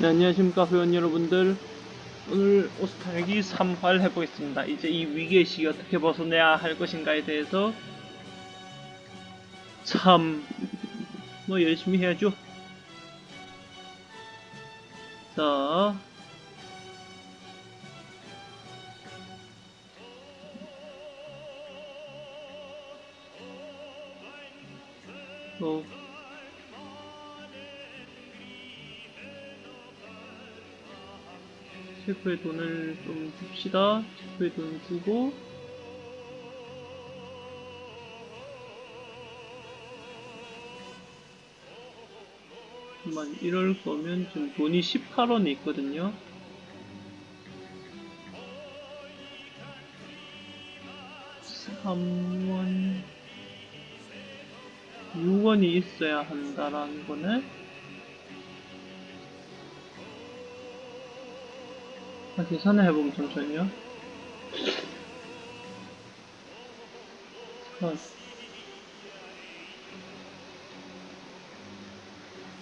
네, 안녕하십니까 회원 여러분들. 오늘 오스타르기 3활 해보겠습니다. 이제 이 위기의 시기 어떻게 벗어내야 할 것인가에 대해서 참 뭐 열심히 해야죠. 자. 어, 셰프의 돈을 좀 줍시다. 셰프의 돈 주고 잠깐만 이럴 거면 지금 돈이 18원이 있거든요. 삼원 6원이 있어야 한다라는 거네. 계산을 해보면 잠시만요. 아,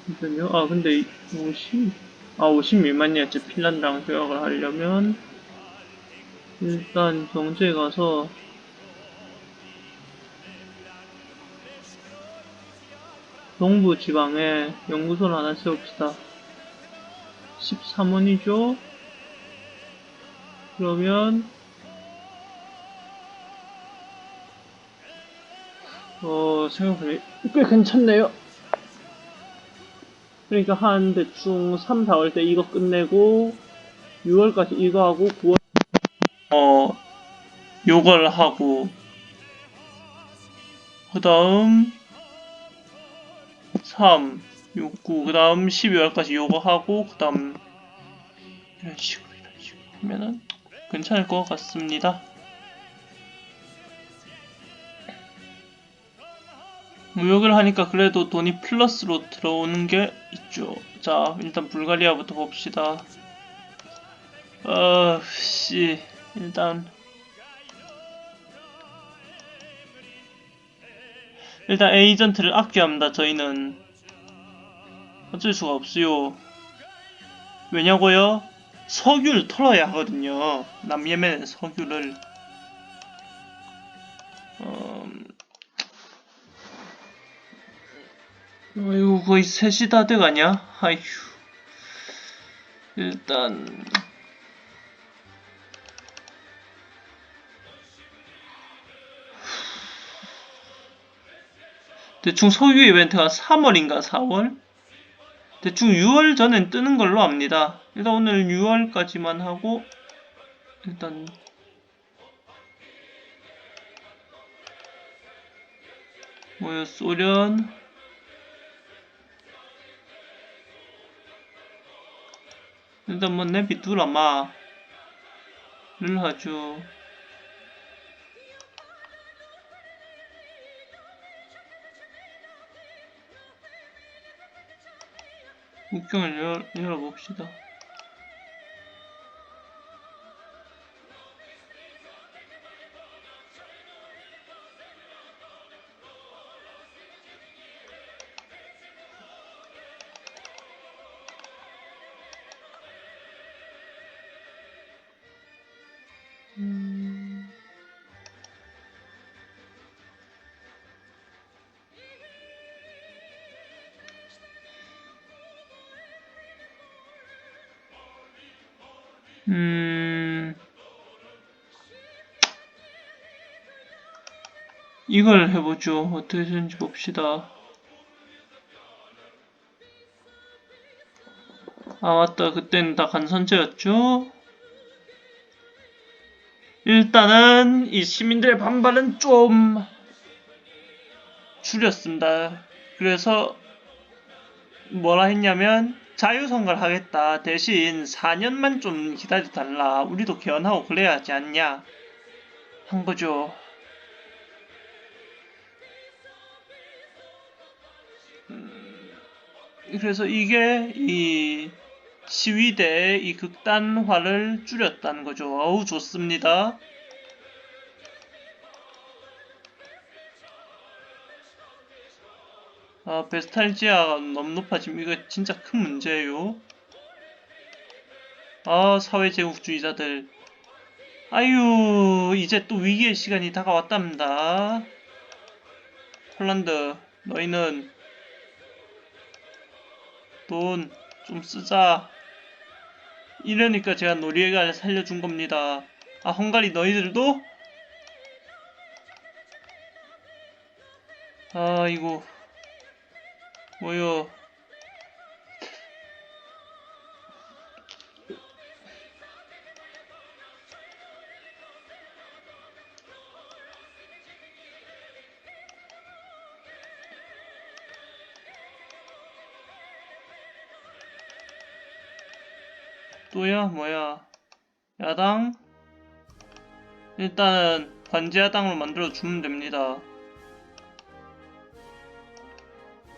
잠시만요. 아, 근데 이- 50, 아, 50미만이었지. 핀란드랑 조약을 하려면, 일단 경제에 가서, 동부 지방에 연구소를 하나 세웁시다. 13원이죠? 그러면 어 생각보다 꽤 괜찮네요. 그러니까 한 대충 3, 4월 때 이거 끝내고 6월까지 이거 하고 9월 어 요걸 하고 그 다음 3, 6, 9, 그 다음 12월까지 요거 하고 그 다음 이런 식으로 이런 식으로 하면은 괜찮을 것 같습니다. 무역을 하니까 그래도 돈이 플러스로 들어오는 게 있죠. 자, 일단 불가리아부터 봅시다. 어, 씨, 일단 일단 에이전트를 아껴야 합니다. 저희는 어쩔 수가 없어요. 왜냐고요? 석유를 털어야 하거든요. 남예멘 석유를. 어... 아이고 거의 셋이 다 돼가냐? 아휴. 일단 대충 석유 이벤트가 3월인가 4월? 대충 6월 전엔 뜨는 걸로 압니다. 일단 오늘 6월까지만 하고 일단 뭐야 소련 일단 뭐 내비두라 마를 하죠. 열, 열어봅시다. 음, 이걸 해보죠. 어떻게 되는지 봅시다. 아, 맞다. 그때는 다 간선제였죠? 일단은 이 시민들의 반발은 좀 줄였습니다. 그래서 뭐라 했냐면 자유선거를 하겠다. 대신 4년만 좀 기다려달라. 우리도 개헌하고 그래야 하지 않냐. 한 거죠. 음, 그래서 이게 이 시위대의 이 극단화를 줄였다는 거죠. 어우, 좋습니다. 아, 베스탈지아가 너무 높아지면 이거 진짜 큰 문제예요. 아, 사회제국주의자들. 아유, 이제 또 위기의 시간이 다가왔답니다. 폴란드, 너희는 돈 좀 쓰자. 이러니까 제가 노리에가를 살려준 겁니다. 아, 헝가리 너희들도? 아, 이거. 뭐요. 또야 뭐야? 야당? 일단은 관제야당으로 만들어 주면 됩니다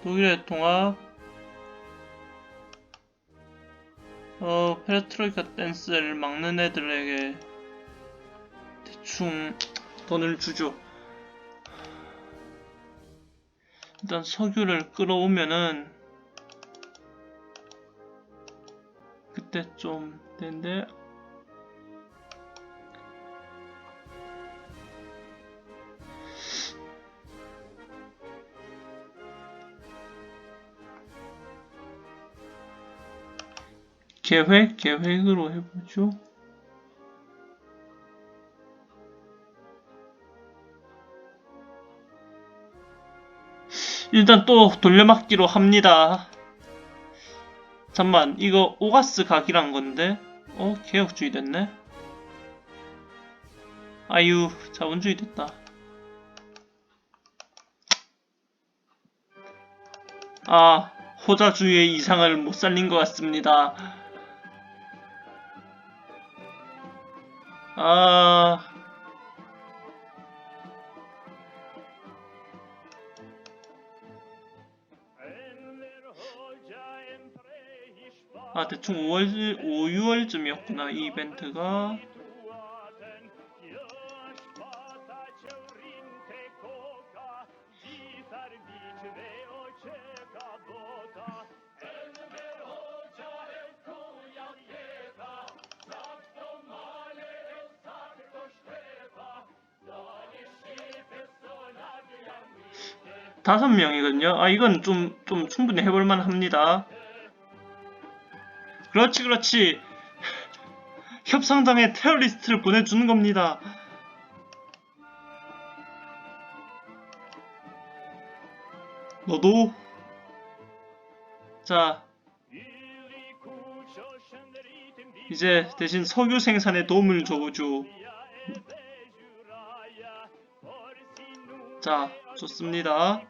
독일의 통합 어 페레트로이카 댄스를 막는 애들에게 대충 돈을 주죠. 일단 석유를 끌어오면은 그때 좀 된데 계획? 계획으로 해보죠. 일단 또 돌려막기로 합니다. 잠만 이거 오가스 각이란 건데? 어 개혁주의 됐네. 아유 자본주의 됐다. 아 호자주의의 이상을 못 살린 것 같습니다 아 아, 대충 5월, 5, 6월쯤이었구나, 이 이벤트가. 다섯 명이거든요. 아, 이건 좀, 좀 충분히 해볼만 합니다. 그렇지, 그렇지. 협상장에 테러리스트를 보내주는 겁니다. 너도 자 이제 대신 석유 생산에 도움을 줘보죠. 자 좋습니다.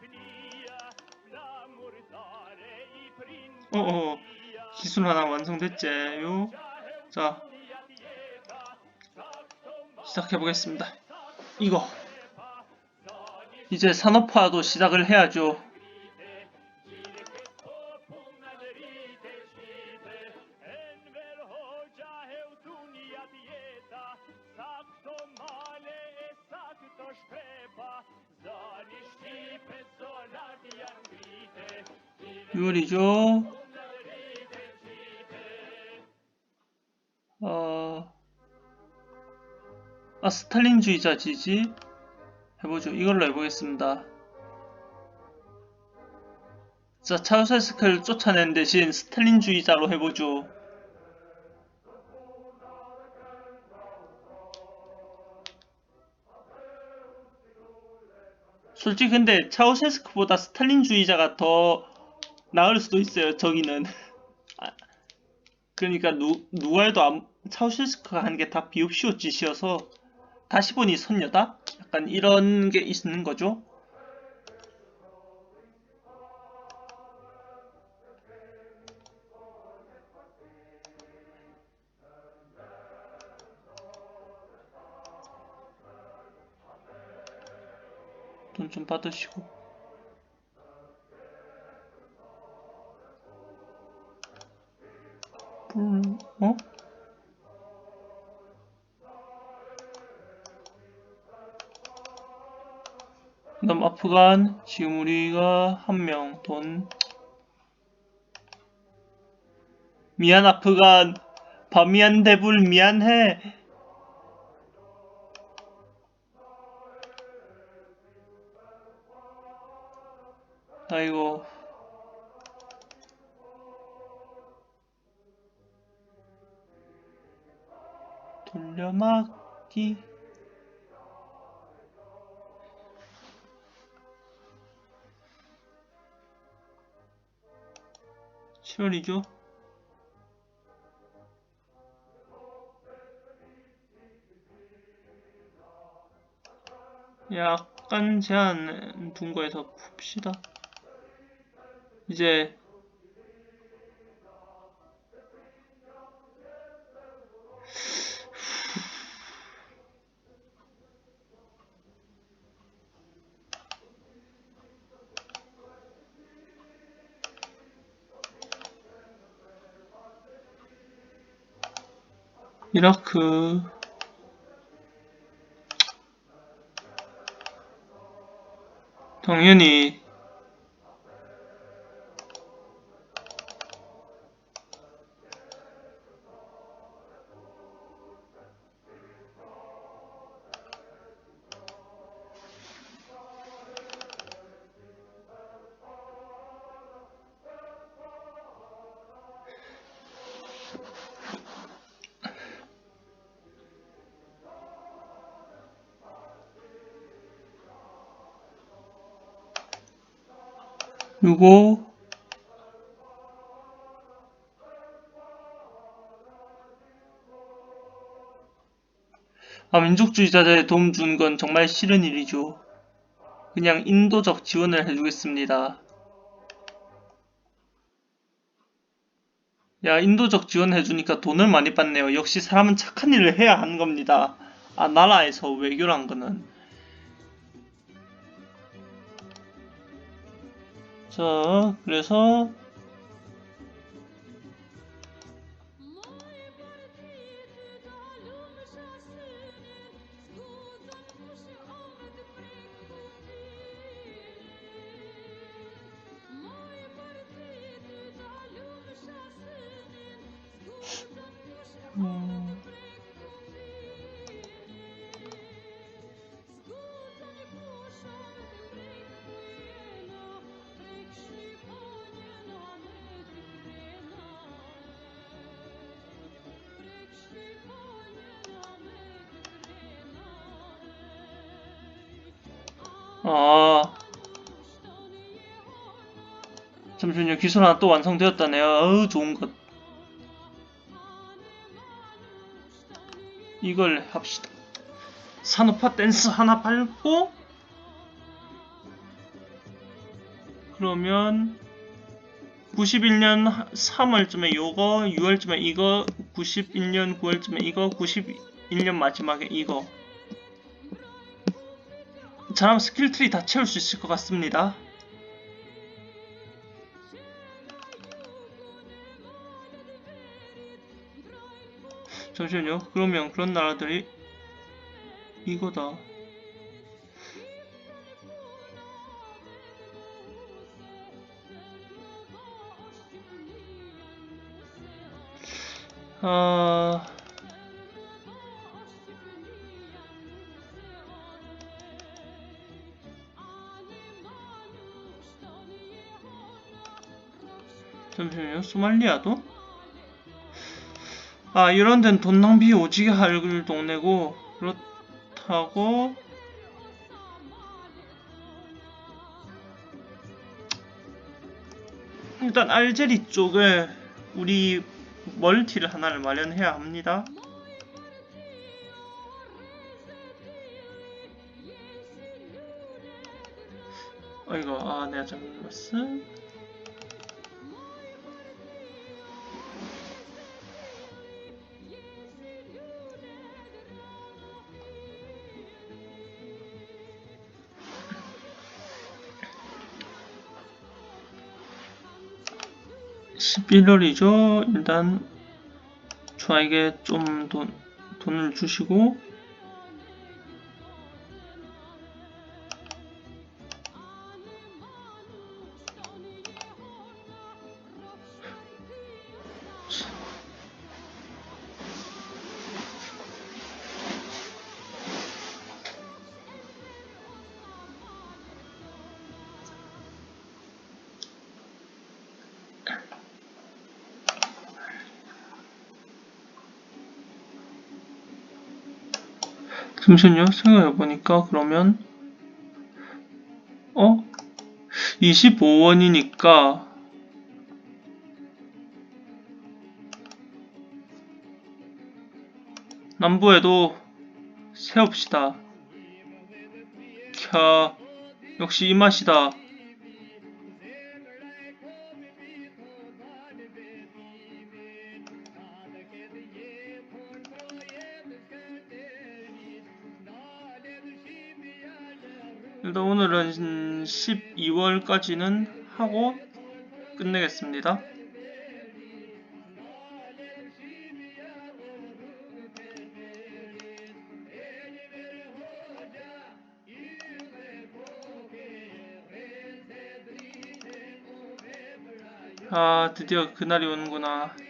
어어 기술 하나 완성됐제요. 자 시작해 보겠습니다. 이거 이제 산업화도 시작을 해야죠. 아, 스탈린주의자 지지? 해보죠. 이걸로 해보겠습니다. 자, 차우세스크를 쫓아낸 대신 스탈린주의자로 해보죠. 솔직히 근데 차우세스크보다 스탈린주의자가 더 나을 수도 있어요. 저기는. 아, 그러니까 누, 누가 해도 안, 차우세스크가 하는 게다 비읍시오 짓이어서 다시 보니 선녀다? 약간 이런 게 있는 거죠. 돈 좀 받으시고. 불, 어? 그 다음 아프간 지금 우리가 한 명 돈 미안 아프간 바미안 대불 미안해. 아이고. 돌려막기. 칠월이죠 약간 제한 둔 거에서 풉시다. 이제 이라크. 당연히 요거 아, 민족주의자들에 도움 준건 정말 싫은 일이죠. 그냥 인도적 지원을 해주겠습니다. 야, 인도적 지원 해주니까 돈을 많이 받네요. 역시 사람은 착한 일을 해야 하는 겁니다. 아, 나라에서 외교란 거는. 자, 그래서 아, 잠시만요. 기술 하나 또 완성되었다네요. 어우, 좋은 것. 이걸 합시다. 산업화 댄스 하나 밟고 그러면 91년 3월쯤에 요거 6월쯤에 이거 91년 9월쯤에 이거 91년 마지막에 이거 잘하면 스킬 트리 다 채울 수 있을 것 같습니다. 잠시만요. 그러면 그런 나라들이 이거다. 아, 잠시만요. 소말리아도? 아, 이런 데는 돈 낭비 오지게 할 동네고, 그렇다고, 일단 알제리 쪽에 우리 멀티를 하나를 마련해야 합니다. 어, 이거, 아, 내가 잘못 눌렀어. 스필러리죠. 일단 저에게 좀 돈, 돈을 주시고 잠시만요. 생각해보니까 그러면 어? 25원이니까 남부에도 세웁시다. 캬, 역시 이 맛이다. 12월까지는 하고 끝내겠습니다. 아, 드디어 그날이 오는구나.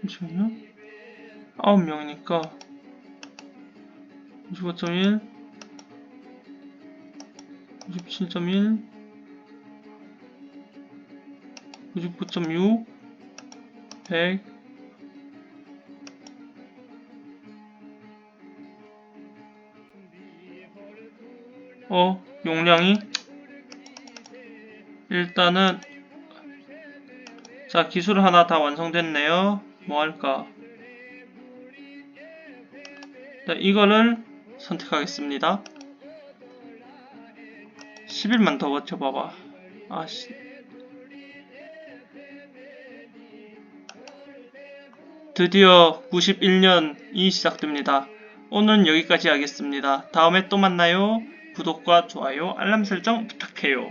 잠시만요. 9명이니까. 25.1 97.1 99.6 100 어, 용량이? 일단은 자, 기술 하나 다 완성됐네요. 뭐 할까? 자, 이거를 선택하겠습니다. 10일만 더 버텨봐봐. 아씨. 드디어 91년이 시작됩니다. 오늘은 여기까지 하겠습니다. 다음에 또 만나요. 구독과 좋아요, 알람 설정 부탁해요.